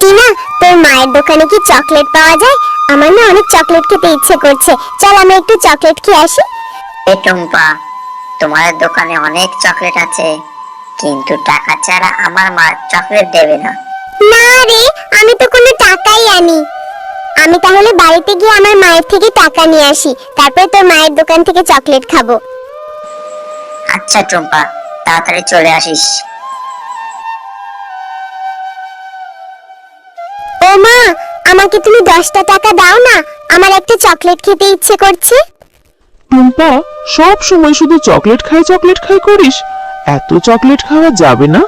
টিনা তোর মায়ের দোকানে কি চকলেট পাওয়া যায়? আমার না অনেক চকলেট খেতে ইচ্ছে করছে। চল আমি একটু চকলেট খেয়ে আসি। এ টুম্পা তোমার দোকানে অনেক চকলেট আছে কিন্তু টাকা ছাড়া আমার মা চকলেট দেবে না। না রে আমি তো কোনো টাকাই আনি। আমি তাহলে বাড়িতে গিয়ে আমার মায়ের থেকে টাকা নিয়ে আসি। তারপর তোর মায়ের দোকান থেকে চকলেট খাব। আচ্ছা টুম্পা তাড়াতাড়ি চলে আসিস। আমাকে তুমি দশটা টাকা দাও না আমার একটা চকলেট খেতে ইচ্ছে করছে। টুম্পা সব সময় শুধু চকলেট খাই চকলেট খাই করিস? এত চকলেট খাওয়া যাবে না?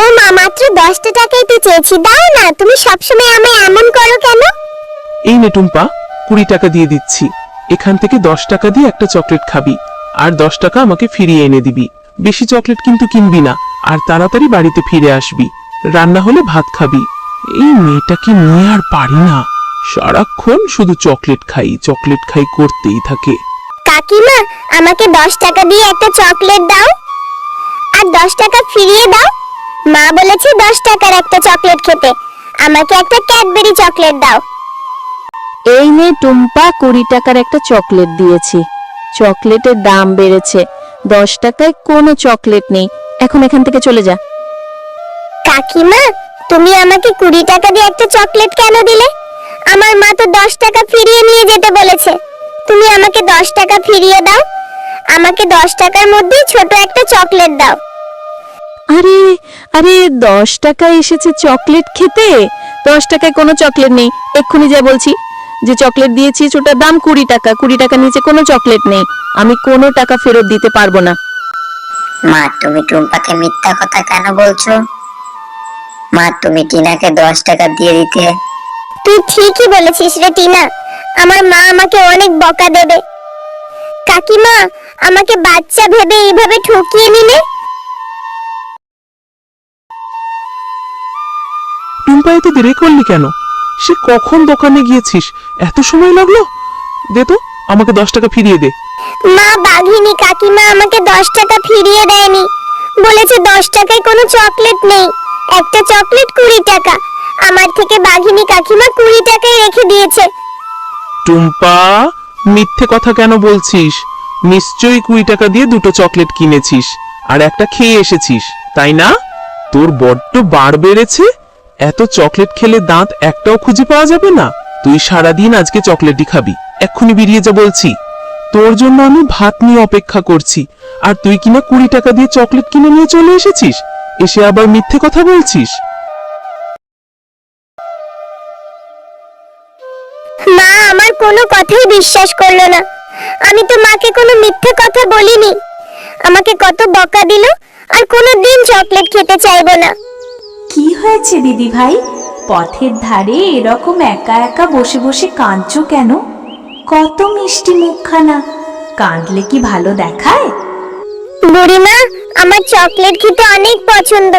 ও মা মাত্র দশটা টাকাই তো চেয়েছি দাও না তুমি সবসময় আমায় এমন করো কেন? এই নে টুম্পা কুড়ি টাকা দিয়ে দিচ্ছি। এখান থেকে দশ টাকা দিয়ে একটা চকলেট খাবি আর দশ টাকা আমাকে ফিরিয়ে এনে দিবি। বেশি চকলেট কিন্তু কিনবি না আর তাড়াতাড়ি বাড়িতে ফিরে আসবি। রান্না হলে ভাত খাবি। এই মেয়েটাকে নিয়ে আর পারি না। সারাক্ষণ শুধু চকলেট খাই চকলেট খাই করতেই থাকে। কাকিমা আমাকে দশ টাকা দিয়ে একটা চকলেট দাও। আর দশ টাকা ফিরিয়ে দাও। মা বলেছে দশ টাকার একটা চকলেট খেতে। আমাকে একটা ক্যাডবেরি চকলেট দাও। এই নে টুম্পা কুড়ি টাকার একটা চকলেট দিয়েছি। চকলেটের দাম বেড়েছে। দশ টাকায় কোনো চকলেট নেই। এখন এখান থেকে চলে যা। কাকিমা তুমি আমাকে কুড়ি টাকা দিয়ে একটা চকলেট কেন দিলে? আমার মা তো দশ টাকা ফিরিয়ে নিয়ে যেতে বলেছে। তুমি আমাকে দশ টাকা ফিরিয়ে দাও। আমাকে দশ টাকার মধ্যেই ছোট একটা চকলেট দাও। আরে আরে দশ টাকা এসেছে চকলেট খেতে? দশ টাকায় কোনো চকলেট নেই। এক্ষুনি যা বলছি। যে চকলেট দিয়েছি ওটার দাম কুড়ি টাকা। কুড়ি টাকা নিচে কোনো চকলেট নেই। আমি কোনো টাকা ফেরত দিতে পারব না। মা তুমি টুম্পাকে মিথ্যা কথা কেন বলছো? মা তুমি টিনাকে দশ টাকা দিয়ে দিতে। তুই ঠিকই বলেছিস রে টিনা। আমার মা আমাকে অনেক বকা দেবে। কাকিমা আমাকে বাচ্চা ভেবে এইভাবে ঠকিয়ে নিলে? টুম্পা এত দেরি করলি কেন? সে কখন দোকানে গিয়েছিস? এত সময় লাগল? দে তো আমাকে দশ টাকা ফিরিয়ে দে। মা বাঘিনী কাকিমা আমাকে দশ টাকা ফিরিয়ে দেয়নি। বলেছে দশ টাকায় কোনো চকলেট নেই। একটা চকলেট কুড়ি টাকা। আমার থেকে বাঘিনী কাকিমা কুড়ি টাকায় রেখে দিয়েছে। টুম্পা, মিথ্যে কথা কেন বলছিস? নিশ্চয়ই কুড়ি টাকা দিয়ে দুটো চকলেট কিনেছিস, আর একটা খেয়ে এসেছিস, তাই না? তোর বড্ড বার বেড়েছে। এত চকলেট খেলে দাঁত একটাও খুঁজে পাওয়া যাবে না। তুই সারাদিন আজকে চকলেটই খাবি। এক্ষুনি বেরিয়ে যা বলছি। তোর জন্য আমি ভাত নিয়ে অপেক্ষা করছি। আর তুই কিনা কুড়ি টাকা দিয়ে চকলেট কিনে নিয়ে চলে এসেছিস? এসে আবার মিথ্যে কথা বলছিস? মা আমার কোনো কথাই বিশ্বাস করল না। আমি তো মাকে কোনো মিথ্যে কথা বলিনি। আমাকে কত বকা দিল আর কোনো দিন চকলেট খেতে চাইব না। কি হয়েছে দিদি ভাই? পথের ধারে এরকম একা একা বসে বসে কাঁদছো কেন? কত মিষ্টি মুখখানা। কাঁদলে কি ভালো দেখায়? বুড়িমা আমার চকলেট খেতে অনেক পছন্দ।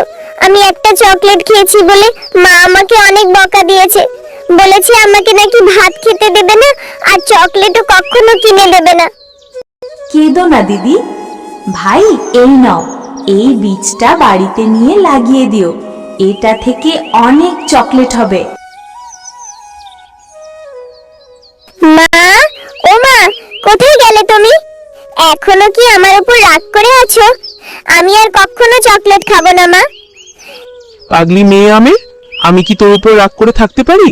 আমি একটা চকলেট খেয়েছি বলে মা আমাকে অনেক বকা দিয়েছে। বলেছে আমাকে নাকি ভাত খেতে দেবে না আর চকলেটও কখনো কিনে দেবে না। কেঁদো না দিদি। ভাই এই নাও। এই বীজটা বাড়িতে নিয়ে লাগিয়ে দিও। এটা থেকে অনেক চকলেট হবে। মা ও মা কোথায় গেলে তুমি? এখনও কি আমার উপর রাগ করে আছো? আমি আর কখনো চকলেট খাব না মা। পাগলি মেয়ে আমের আমি কি তোর উপর রাগ করে থাকতে পারি?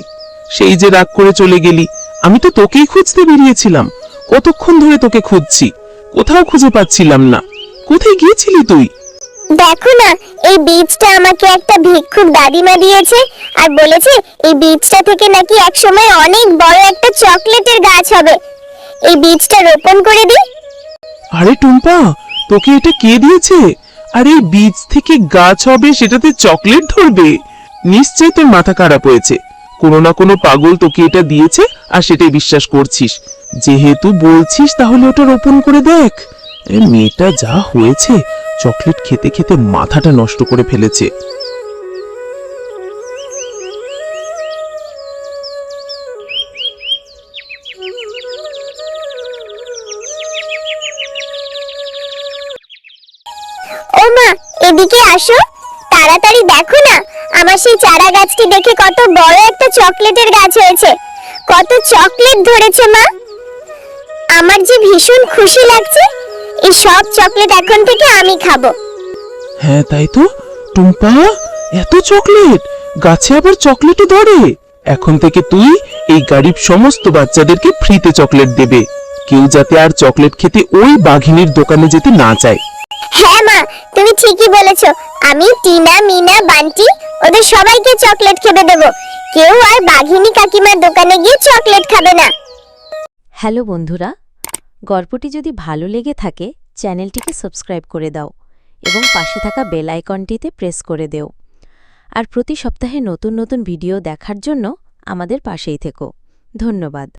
সেই যে রাগ করে চলে গেলি আমি তো তোকেই খুঁজতে বেরিয়েছিলাম। কতক্ষণ ধরে তোকে খুঁজছি কোথাও খুঁজে পাচ্ছিলাম না। কোথায় গিয়েছিলি তুই? দেখো না এই বীজটা আমাকে একটা ভিক্ষুক দাদিমা দিয়েছে আর বলেছে এই বীজটা থেকে নাকি একসময় অনেক বড় একটা চকলেটের গাছ হবে। এই বীজটা রোপণ করে দিই আরে টুম্পা, তোকে এটা কে দিয়েছে? আরে বীজ থেকে গাছ হবে সেটাতে চকলেট ধরবে। নিশ্চয় তোর মাথা খারাপ হয়েছে। কোনো না কোনো পাগল তোকে এটা দিয়েছে আর সেটাই বিশ্বাস করছিস। যেহেতু বলছিস, তাহলে ওটা রোপণ করে দেখ। মেয়েটা যা হয়েছে, চকলেট খেতে খেতে মাথাটা নষ্ট করে ফেলেছে। ও মা, এদিকে আসো। তাড়াতাড়ি দেখো না, আমার সেই চারা গাছটি দেখে কত বড় একটা চকলেটের গাছ হয়েছে। কত চকলেট ধরেছে মা। আমার যে ভীষণ খুশি লাগছে, এই সব চকলেট এখন থেকে আমি খাব। হ্যাঁ তাই তো। টুম্পা, এত চকলেট! গাছে আবার চকলেটও ধরে। এখন থেকে তুই এই গরিব সমস্ত বাচ্চাদেরকে ফ্রিতে চকলেট দেবে। কেউ যাতে আর চকলেট খেতে ওই বাঘিনীর দোকানে যেতে না চায়। হ্যাঁ মা, তুমি ঠিকই বলেছ। আমি টিনা, মিনা, বান্টি, ওদের সবাইকে চকলেট খেতে দেবো। কেউ আর বাঘিনী কাকিমার দোকানে গিয়ে চকলেট খাবে না। হ্যালো বন্ধুরা, গল্পটি যদি ভালো লেগে থাকে, চ্যানেলটিকে সাবস্ক্রাইব করে দাও এবং পাশে থাকা বেল আইকনটিতে প্রেস করে দেও। আর প্রতি সপ্তাহে নতুন নতুন ভিডিও দেখার জন্য আমাদের পাশেই থেকো। ধন্যবাদ।